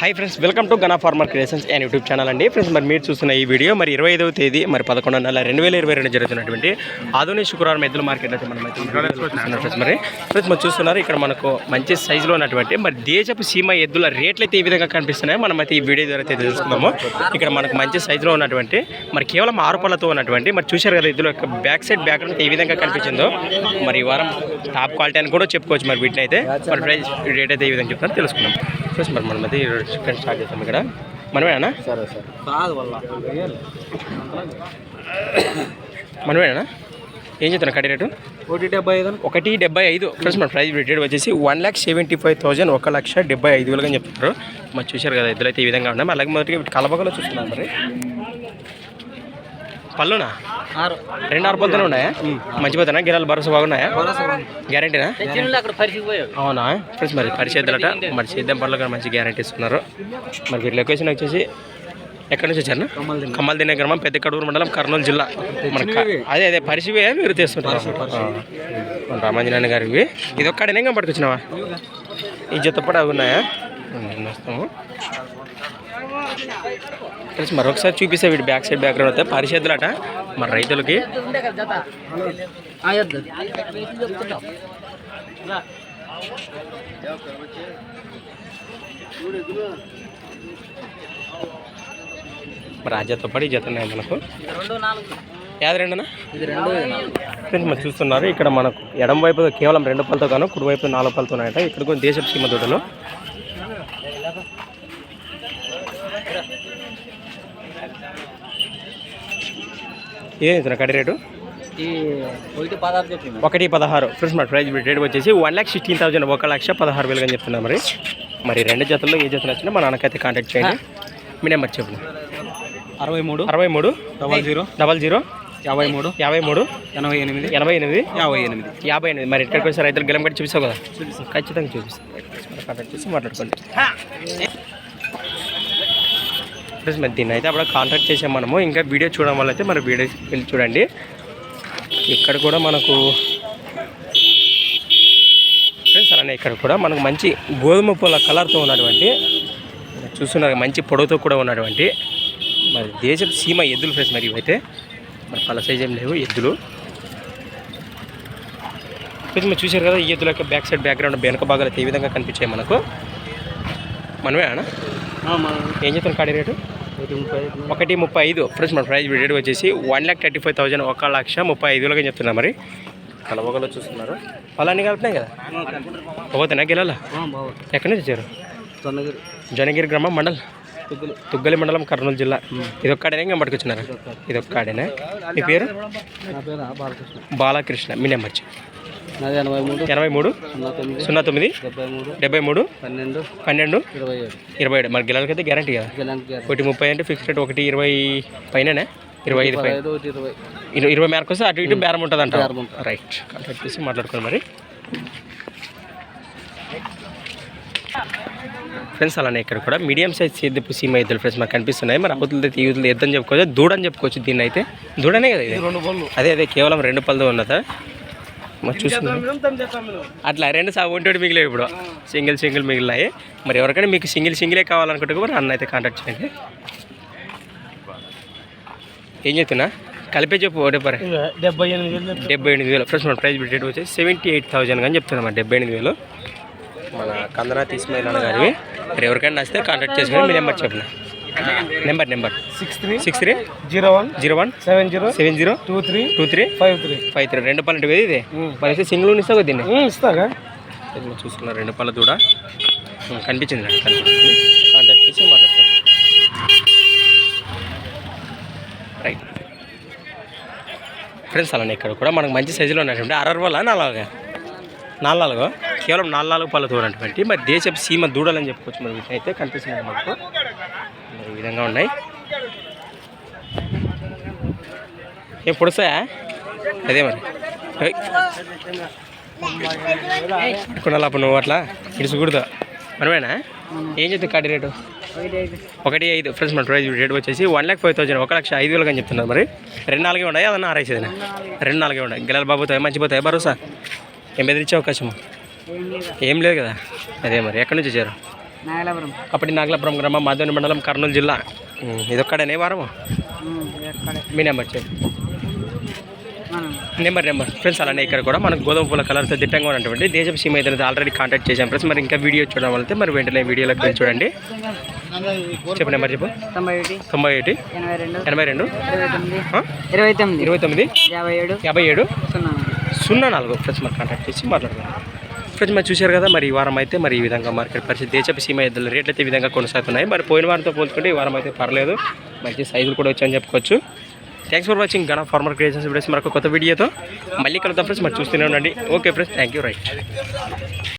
Hi friends welcome to Gana farmer creations and YouTube channel అండి. Friends మరి మీరు చూస్తున్న ఈ వీడియో మరి ఇరవై ఐదవ తేదీ మరి పదకొండు నెల రెండు వేల ఇరవై రెండు జరుగుతున్నటువంటి ఆధునిక శుక్రవారం ఎద్దుల మార్కెట్ అయితే మనం ఫ్రెండ్స్ మరి. ఫ్రెండ్స్ మరి చూస్తున్నారు ఇక్కడ మనకు మంచి సైజులో ఉన్నటువంటి మరి దేశపు సీమ ఎద్దుల రేట్లు అయితే ఈ విధంగా కనిపిస్తున్నాయి. మనం అయితే ఈ వీడియో ద్వారా అయితే తెలుసుకుందాము. ఇక్కడ మనకు మంచి సైజులో ఉన్నటువంటి మరి కేవలం ఆరు పళ్ళతో ఉన్నటువంటి మరి చూశారు కదా ఎద్దుల యొక్క బ్యాక్ సైడ్ బ్యాక్గ్రౌండ్ ఏ విధంగా కనిపించిందో. మరి ఈ వారం టాప్ క్వాలిటీ అని కూడా చెప్పుకోవచ్చు మరి వీటిని అయితే. మరి ప్రైస్ రేట్ అయితే ఈ విధంగా చెప్తారో తెలుసుకుందాం. ఫ్రెండ్స్ మరి మనం అయితే చికెన్ స్టార్ట్ చేస్తాం ఇక్కడ. మనమేనా సరే సరే. కాదు వల్ల. మనమేనా ఏం చెప్తున్నా కడి రేటు? ఒకటి డెబ్బై ఐదు ఒకటి డెబ్బై ఐదు. ఫ్రెండ్స్ మన ప్రైస్ రేట్ వచ్చేసి one lakh seventy five thousand ఒక లక్ష డెబ్బై ఐదు వేలుగా చెప్తున్నారు. మరి చూశారు కదా ఇద్దరు అయితే ఈ విధంగా ఉన్నాయి అలాగే మొదటి కలబగలో చూస్తున్నారు మరి. పళ్ళునా? రెండు ఆరు పళ్ళతోనే ఉన్నాయా? మంచిపోతానా గిరాలు భరోసా బాగున్నాయా? గ్యారంటీనా? అవునా? ఫ్రెండ్స్ మరి పరిచేద్దలట మరి సేద్యం పనులు కూడా మంచి గ్యారంటీ ఇస్తున్నారు. మరి లొకేషన్ వచ్చేసి ఎక్కడి నుంచి వచ్చారు? కమ్మల్దిన్న. కమ్మల్దిన్న గ్రామం పెద్ద కడూరు మండలం కర్నూలు జిల్లా. మన అదే అదే పరిసివే మీరు తెస్తుంటారు. ఆ. మన రామాంజనేయ గారు ఇవి. ఇది ఒక్కడనే పట్టుకొచ్చినావా? ఈ జత కూడా అవి ఉన్నాయా వస్తాము ఫ్రెండ్స్ మరొకసారి చూపిస్తే వీటి బ్యాక్ సైడ్ బ్యాక్గ్రౌండ్ అయితే పరిషత్తులట మన రైతులకి. మరి ఆ జత పడి జత మనకు. యాది రెండునా? రెండు ఫ్రెండ్స్ మరి చూస్తున్నారు ఇక్కడ మనకు ఎడం వైపు కేవలం రెండు పళ్ళతో కాను కుడి వైపు నాలుగు పళ్ళతో ఉన్నాయట. ఇక్కడ కొన్ని దేశ సీమ దొడ్డలు ఏం కడి రేటు? ఈ ఒకటి పదహారు. ఫ్రెండ్స్ మన ప్రైస్ రేట్ వచ్చేసి వన్ ల్యాక్ సిక్స్టీన్ థౌసండ్ ఒక లక్ష పదహారు వేలుగా అని చెప్తున్నా మరి. మరి రెండు జతల్లో ఏ జత నచ్చినా మా నాన్నకైతే కాంటాక్ట్ చేయండి. మీ నెంబర్ చెప్పండి. అరవై మూడు అరవై మూడు డబల్ జీరో డబల్ జీరో యాభై మూడు యాభై మూడు ఎనభై ఎనిమిది ఎనభై ఎనిమిది యాభై ఎనిమిది. యాభై ఎనిమిది. మరి ఎక్కడికి వచ్చి రైతులు గెలం కట్టి చూపిస్తావు కదా? ఖచ్చితంగా చూపిస్తాను కాంటాక్ట్ చేసి మాట్లాడుకోండి. ఫ్రెండ్స్ మరి దీన్ని అయితే అప్పుడు కాంటాక్ట్ చేసాం మనము. ఇంకా వీడియో చూడడం వల్ల అయితే మరి వీడియో వెళ్ళి చూడండి. ఇక్కడ కూడా మనకు ఫ్రెండ్స్ అలానే ఇక్కడ కూడా మనకు మంచి గోధుమ పూల కలర్తో ఉన్నటువంటి చూస్తున్నారు మంచి పొడవుతో కూడా ఉన్నటువంటి మరి దేశపు సీమ ఎద్దులు ఫ్రెండ్స్ మరి ఇవైతే. మరి పల సైజ్ ఏం లేవు ఎద్దులు. ఫ్రెండ్స్ మీరు చూశారు కదా ఈ ఎద్దుల యొక్క బ్యాక్ సైడ్ బ్యాక్గ్రౌండ్ వెనక భాగాలు అయితే ఏ విధంగా కనిపించాయి మనకు? మనమే అన్న ఏం చెప్తాను కాడి రేటు? ఒకటి ముప్పై ఐదు. ఒకటి ముప్పై ఐదు. ఫ్రెండ్స్ మన ప్రైస్ రేట్ వచ్చేసి one lakh thirty five thousand ఒక లక్ష ముప్పై ఐదు వేలుగా చెప్తున్నా మరి. కలవగలో చూస్తున్నారు. పొలాన్ని కలిపినాయి కదా? పోతేనా గెలాలా? ఎక్కడి నుంచి వచ్చారు? జనగిరి గ్రామం మండల్? తుగ్గులు. మండలం కర్నూలు జిల్లా. ఇది ఒక్కడేనా ఇంకా పట్టుకొచ్చినారా ఇది ఒక్కడేనా. మీ పేరు? బాలకృష్ణ. బాలకృష్ణ. మీ నెంబర్ ఎనభై మూడు. సున్నా తొమ్మిది. డెబ్బై మూడు. పన్నెండు. పన్నెండు. ఇరవై ఏడు. ఇరవై ఏడు. మరి గిలాలకైతే గ్యారంటీ కదా? ఒకటి ముప్పై అంటే ఫిక్స్ రేట్ ఒకటి ఇరవై పైననే? ఇరవై ఐదు పైన. ఇరవై. ఇరవై ఇరవై మేరకు వస్తే అటు ఇటు బేరం ఉంటుంది. అంట. రైట్ కాంటాక్ట్ చేసి మాట్లాడుకోండి మరి. ఫ్రెండ్స్ అలానే ఇక్కడ కూడా మీడియం సైజ్ సేద్యపు సీమ ఇద్దరు ఫ్రెండ్స్ మాకు కనిపిస్తున్నాయి. మరి అవతల తీయుతులు ఎద్దని చెప్పుకోవచ్చు దూడని చెప్పుకోవచ్చు దీన్ని అయితే దూడనే కదా ఇది? అదే అదే కేవలం రెండు పళ్ళతో ఉన్నదా? మరి చూస్తున్నాం అట్లా రెండు సా ఒంటి మిగిలేవు ఇప్పుడు. సింగిల్ సింగిల్ మిగిలినాయి. మరి ఎవరికైనా మీకు సింగిల్ సింగిలే కావాలనుకుంటే కూడా అన్న అయితే కాంటాక్ట్ చేయండి. ఏం చెప్తున్నా? కలిపే చెప్పు పరే డెబ్బై. ఎనిమిది వేలు డెబ్బై ఎనిమిది వేలు. ఫ్రెండ్స్ మన ప్రైస్ రేట్ వచ్చి సెవెంటీ ఎయిట్ థౌజండ్ అని చెప్తున్నాం మరి డెబ్బై ఎనిమిది వేలు. మన కందనా తీసుకునే గారివి. మరి ఎవరికైనా నచ్చితే కాంటాక్ట్ చేసుకుని మీ నెంబర్ చెప్పిన number number. Six three six three zero one zero one seven zero seven zero two three two three five three. Five three. రెండు పన్నెండు వేది ఇది. మరి అయితే సింగిల్ ఇస్తావు దీన్ని? ఇస్తాగా చూస్తున్నారు రెండు పళ్ళ దూడ. కనిపించింది నాకు కనిపించింది. కాంటాక్ట్ చేసి మాట్లాడతాం. రైట్. ఫ్రెండ్స్ అలానే ఇక్కడ కూడా మనకు మంచి సైజులో ఉన్నటువంటి అరవై వల్ల నాలుగు. నాలుగు. కేవలం నాలుగు పళ్ళతో ఉన్నటువంటి మరి దేశపు సీమ దూడలని చెప్పుకోవచ్చు. మరి అయితే కనిపిస్తున్నాయి మనకు. ఈ విధంగా ఉన్నాయి. ఏం పొడుస్తాయా అదే మరి. ఏయ్. అప్పుడు నువ్వు అట్లా ఇడుచుకూడదు మనమేనా? ఏం చెప్తుంది కాటి రేటు? ఒకటి ఐదు. ఫ్రెండ్స్ మన ప్రైజ్ రేట్ వచ్చేసి వన్ ల్యాక్ ఫైవ్ థౌసండ్ ఒక లక్ష ఐదు వేలుగా అని చెప్తున్నారు మరి. రెండు నాలుగే ఉన్నాయి అదన్నా ఆరేసేది రెండు నాలుగే ఉన్నాయి. గిలాలు బాబుతాయి మంచిపోతాయి భరోసా? ఏం బెదిరించే అవకాశం ఏం లేదు కదా? అదే మరి. ఎక్కడి నుంచి వచ్చారు? అప్పటి నాగలాపురం గ్రామం మాధవని మండలం కర్నూలు జిల్లా. ఇదొక్కడనే వారము? మీ నెంబర్ చెప్పి. Number number. ఫ్రెండ్స్ అలానే ఇక్కడ కూడా మనకు గోధుమ పూల కలర్తో దిట్టంగా ఉన్నటువంటి దేశపు సీమ అయితే ఆల్రెడీ కాంటాక్ట్ చేశాం ఫ్రెండ్స్. మరి ఇంకా వీడియో చూడడం వల్ల మరి వెంటనే వీడియోలోకి వెళ్ళి చూడండి. చెప్పు నెంబర్ చెప్పు. తొంభై ఒకటి తొంభై ఒకటి ఎనభై రెండు ఇరవై తొమ్మిది? ఇరవై తొమ్మిది యాభై ఏడు యాభై ఏడు సున్నా నాలుగు. ఫ్రెండ్స్ మరి కాంటాక్ట్ చేసి మాట్లాడదాం ఫ్రెండ్స్ మరి చూశారు కదా మరి ఈ వారం అయితే మరి ఈ విధంగా మార్కెట్ పరిస్థితి. దేశపు సీమ ఎద్దుల రేట్లు అయితే ఈ విధంగా కొనసాగుతున్నాయి. మరి పోయిన వారంతో పోల్చుకుంటే ఈ వారం అయితే పర్లేదు. మంచి సైజులు కూడా వచ్చాయని చెప్పుకోవచ్చు. Thanks for watching Gana farmer creations videos మరొక కొత్త వీడియోతో మళ్ళీ కలుద్దాం ఫ్రెండ్స్ మరి చూస్తూనే ఉండండి. Okay friends thank you right